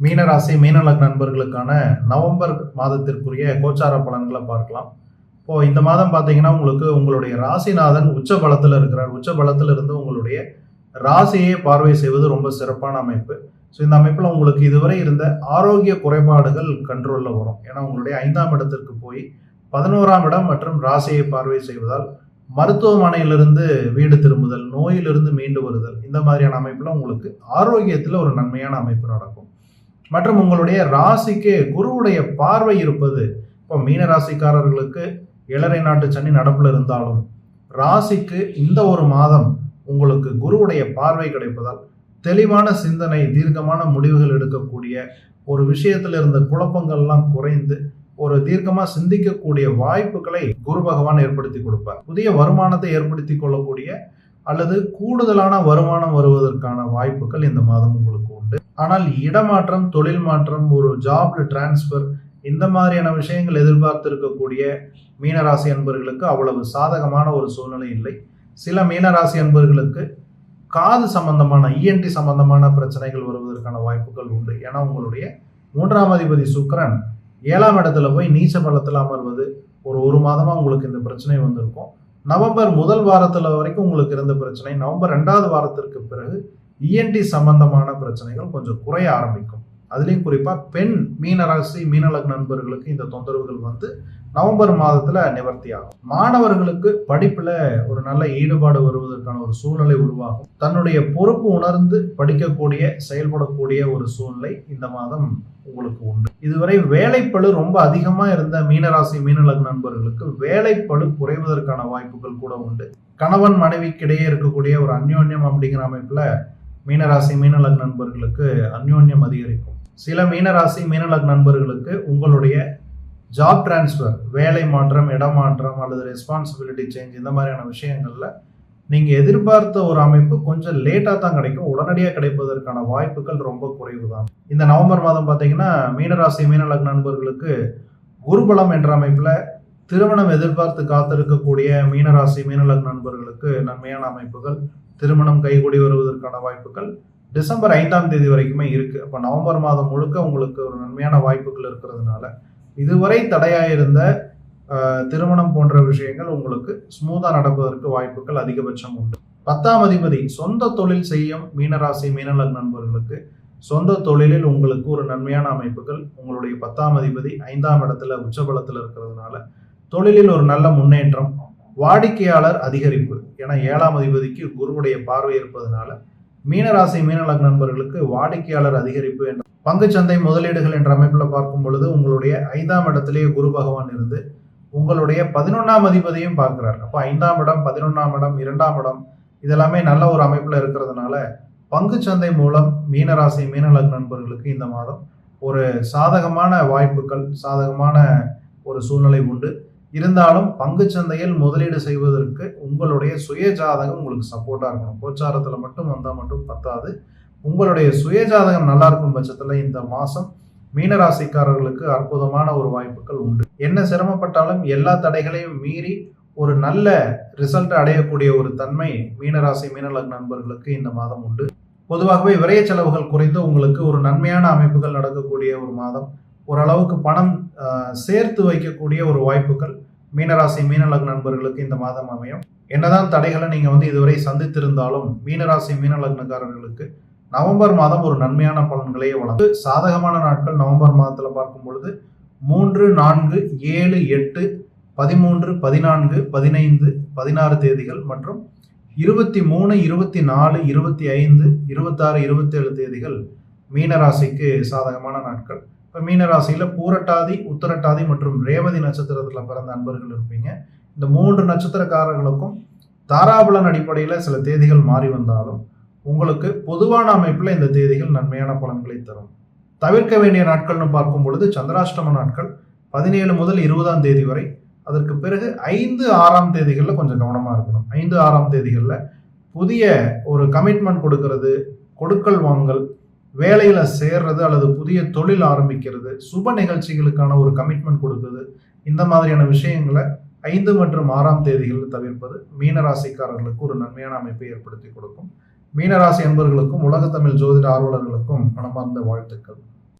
மீனராசி மீனலக் நண்பர்களுக்கான நவம்பர் மாதத்திற்குரிய கோச்சார பலன்களை பார்க்கலாம். இப்போது இந்த மாதம் பார்த்தீங்கன்னா உங்களுக்கு உங்களுடைய ராசிநாதன் உச்ச பலத்தில் இருக்கிறார். உச்ச பலத்தில் இருந்து உங்களுடைய ராசியை பார்வை செய்வது ரொம்ப சிறப்பான அமைப்பு. ஸோ இந்த அமைப்பில் உங்களுக்கு இதுவரை இருந்த ஆரோக்கிய குறைபாடுகள் கண்ட்ரோலில் வரும். ஏன்னா உங்களுடைய ஐந்தாம் இடத்திற்கு போய் பதினோராம் இடம் மற்றும் ராசியை பார்வை செய்வதால் மருத்துவமனையிலிருந்து வீடு திரும்புதல் நோயிலிருந்து மீண்டு வருதல் இந்த மாதிரியான அமைப்பில் உங்களுக்கு ஆரோக்கியத்தில் ஒரு நன்மையான அமைப்பு நடக்கும். மற்றும் உங்களுடைய ராசிக்கு குருவுடைய பார்வை இருப்பது இப்போ மீன ராசிக்காரர்களுக்கு இளரை நாட்டு சனி நடப்பில் இருந்தாலும் ராசிக்கு இந்த ஒரு மாதம் உங்களுக்கு குருவுடைய பார்வை கிடைப்பதால் தெளிவான சிந்தனை தீர்க்கமான முடிவுகள் எடுக்கக்கூடிய ஒரு விஷயத்தில் இருந்த குழப்பங்கள்லாம் குறைந்து ஒரு தீர்க்கமா சிந்திக்கக்கூடிய வாய்ப்புகளை குரு பகவான் ஏற்படுத்தி கொடுப்பார். புதிய வருமானத்தை ஏற்படுத்தி கொள்ளக்கூடிய அல்லது கூடுதலான வருமானம் வருவதற்கான வாய்ப்புகள் இந்த மாதம் உங்களுக்கு ஆனால் இடமாற்றம் தொழில் மாற்றம் ஒரு ஜாப்ல டிரான்ஸ்ஃபர் இந்த மாதிரியான விஷயங்கள் எதிர்பார்த்து இருக்கக்கூடிய மீனராசி அன்பர்களுக்கு அவ்வளவு சாதகமான ஒரு சூழ்நிலை இல்லை. சில மீனராசி அன்பர்களுக்கு காது சம்பந்தமான இஎன்டி சம்பந்தமான பிரச்சனைகள் வருவதற்கான வாய்ப்புகள் உண்டு. ஏன்னா உங்களுடைய மூன்றாம் அதிபதி சுக்கரன் ஏழாம் இடத்துல போய் நீச்ச பலத்தில் அமர்வது ஒரு ஒரு மாதமாக உங்களுக்கு இந்த பிரச்சனை வந்திருக்கும். நவம்பர் முதல் வாரத்தில் வரைக்கும் உங்களுக்கு இருந்த பிரச்சனை நவம்பர் ரெண்டாவது வாரத்திற்கு பிறகு இஎன்டி சம்பந்தமான பிரச்சனைகள் கொஞ்சம் குறைய ஆரம்பிக்கும். அதுலேயும் குறிப்பாக பெண் மீனராசி மீனலக் நண்பர்களுக்கு இந்த தொந்தரவுகள் வந்து நவம்பர் மாதத்தில் நிவர்த்தி ஆகும். மாணவர்களுக்கு படிப்பில் ஒரு நல்ல ஈடுபாடு வருவதற்கான ஒரு சூழ்நிலை உருவாகும். தன்னுடைய பொறுப்பு உணர்ந்து படிக்கக்கூடிய செயல்படக்கூடிய ஒரு சூழ்நிலை இந்த மாதம் உங்களுக்கு உண்டு. இதுவரை வேலைப்பளு ரொம்ப அதிகமாக இருந்த மீனராசி மீனலக் நண்பர்களுக்கு வேலைப்பளு குறைவதற்கான வாய்ப்புகள் கூட உண்டு. கணவன் மனைவிக்கிடையே இருக்கக்கூடிய ஒரு அந்யோன்யம் அப்படிங்கிற அமைப்பில் மீனராசி மீனலக் நண்பர்களுக்கு அந்யோன்யம் அதிகரிக்கும். சில மீனராசி மீனலக் நண்பர்களுக்கு உங்களுடைய ஜாப் டிரான்ஸ்ஃபர் வேலை மாற்றம் இடமாற்றம் அல்லது ரெஸ்பான்சிபிலிட்டி சேஞ்ச் இந்த மாதிரியான விஷயங்களில் நீங்கள் எதிர்பார்த்த ஒரு அமைப்பு கொஞ்சம் லேட்டாக தான் கிடைக்கும். உடனடியாக கிடைப்பதற்கான வாய்ப்புகள் ரொம்ப குறைவு தான் இந்த நவம்பர் மாதம் பார்த்தீங்கன்னா மீனராசி மீனலக் நண்பர்களுக்கு குருபலம் என்ற அமைப்பில் திருமணம் எதிர்பார்த்து காத்திருக்கக்கூடிய மீனராசி மீனலக் நண்பர்களுக்கு நன்மையான அமைப்புகள் திருமணம் கைகூடி வருவதற்கான வாய்ப்புகள் டிசம்பர் ஐந்தாம் தேதி வரைக்குமே இருக்குது அப்போ நவம்பர் மாதம் முழுக்க உங்களுக்கு ஒரு நன்மையான வாய்ப்புகள் இருக்கிறதுனால இதுவரை தடையாக இருந்த திருமணம் போன்ற விஷயங்கள் உங்களுக்கு ஸ்மூத்தாக நடப்பதற்கு வாய்ப்புகள் அதிகபட்சம் உண்டு. பத்தாம் அதிபதி சொந்த தொழில் செய்யும் மீனராசி மீனலக் நண்பர்களுக்கு சொந்த தொழிலில் உங்களுக்கு ஒரு நன்மையான அமைப்புகள் உங்களுடைய பத்தாம் அதிபதி ஐந்தாம் இடத்துல உச்சபலத்தில் இருக்கிறதுனால தொழிலில் ஒரு நல்ல முன்னேற்றம் வாடிக்கையாளர் அதிகரிப்பு. என ஏழாம் அதிபதிக்கு குருவுடைய பார்வை இருப்பதனால மீனராசி மீனலக் நண்பர்களுக்கு வாடிக்கையாளர் அதிகரிப்பு என்ற பங்குச்சந்தை முதலீடுகள் என்ற அமைப்பில் பார்க்கும் பொழுது உங்களுடைய ஐந்தாம் இடத்திலேயே குரு பகவான் இருந்து உங்களுடைய பதினொன்றாம் அதிபதியும் பார்க்கிறார். அப்போ ஐந்தாம் இடம் பதினொன்றாம் இடம் இரண்டாம் இடம் இதெல்லாமே நல்ல ஒரு அமைப்பில் இருக்கிறதுனால பங்குச்சந்தை மூலம் மீனராசி மீனலக் நண்பர்களுக்கு இந்த மாதம் ஒரு சாதகமான வாய்ப்புகள் சாதகமான ஒரு சூழ்நிலை உண்டு. இருந்தாலும் பங்குச்சந்தையில் முதலீடு செய்வதற்கு உங்களுடைய சுய ஜாதகம் உங்களுக்கு சப்போர்ட்டாக இருக்கணும். கோச்சாரத்தில் மட்டும் வந்தால் மட்டும் பத்தாது. உங்களுடைய சுய ஜாதகம் நல்லா இருக்கும் பட்சத்தில் இந்த மாதம் மீனராசிக்காரர்களுக்கு அற்புதமான ஒரு வாய்ப்புகள் உண்டு. என்ன சிரமப்பட்டாலும் எல்லா தடைகளையும் மீறி ஒரு நல்ல ரிசல்ட் அடையக்கூடிய ஒரு தன்மை மீனராசி மீனலக் நண்பர்களுக்கு இந்த மாதம் உண்டு. பொதுவாகவே விரைய செலவுகள் குறைந்து உங்களுக்கு ஒரு நன்மையான அமைப்புகள் நடக்கக்கூடிய ஒரு மாதம். ஓரளவுக்கு பணம் சேர்த்து வைக்கக்கூடிய ஒரு வாய்ப்புகள் மீனராசி மீனலக் நண்பர்களுக்கு இந்த மாதம் அமையும். என்னதான் தடைகளை நீங்கள் வந்து இதுவரை சந்தித்திருந்தாலும் மீனராசி மீனலக்னக்காரர்களுக்கு நவம்பர் மாதம் ஒரு நன்மையான பலன்களையே வழங்கும். சாதகமான நாட்கள் நவம்பர் மாதத்தில் பார்க்கும் பொழுது மூன்று நான்கு ஏழு எட்டு பதிமூன்று பதினான்கு பதினைந்து பதினாறு தேதிகள் மற்றும் இருபத்தி மூணு இருபத்தி நாலு இருபத்தி ஐந்து இருபத்தாறு இருபத்தேழு தேதிகள் மீனராசிக்கு சாதகமான நாட்கள். இப்போ மீனராசியில் பூரட்டாதி உத்தரட்டாதி மற்றும் ரேவதி நட்சத்திரத்தில் பிறந்த அன்பர்கள் இருப்பீங்க. இந்த மூன்று நட்சத்திரக்காரர்களுக்கும் தாராபலன் அடிப்படையில் சில தேதிகள் மாறி வந்தாலும் உங்களுக்கு பொதுவான அமைப்பில் இந்த தேதிகள் நன்மையான பலன்களை தரும். தவிர்க்க வேண்டிய நாட்கள்னு பார்க்கும் பொழுது சந்திராஷ்டம நாட்கள் பதினேழு முதல் இருபதாம் தேதி வரை. அதற்கு பிறகு ஐந்து ஆறாம் தேதிகளில் கொஞ்சம் கவனமாக இருக்கணும். ஐந்து ஆறாம் தேதிகளில் புதிய ஒரு கமிட்மெண்ட் கொடுக்கறது கொடுக்கல் வாங்கல் வேலையில் சேர்றது அல்லது புதிய தொழில் ஆரம்பிக்கிறது சுப நிகழ்ச்சிகளுக்கான ஒரு கமிட்மெண்ட் கொடுக்குது இந்த மாதிரியான விஷயங்களை ஐந்து மற்றும் ஆறாம் தேதிகளில் தவிர்ப்பது மீனராசிக்காரர்களுக்கு ஒரு நன்மையான அமைப்பை ஏற்படுத்தி கொடுக்கும். மீனராசி அன்பர்களுக்கும் உலகத்தமிழ் ஜோதிட ஆர்வலர்களுக்கும் மனமார்ந்த வாழ்த்துக்கள்.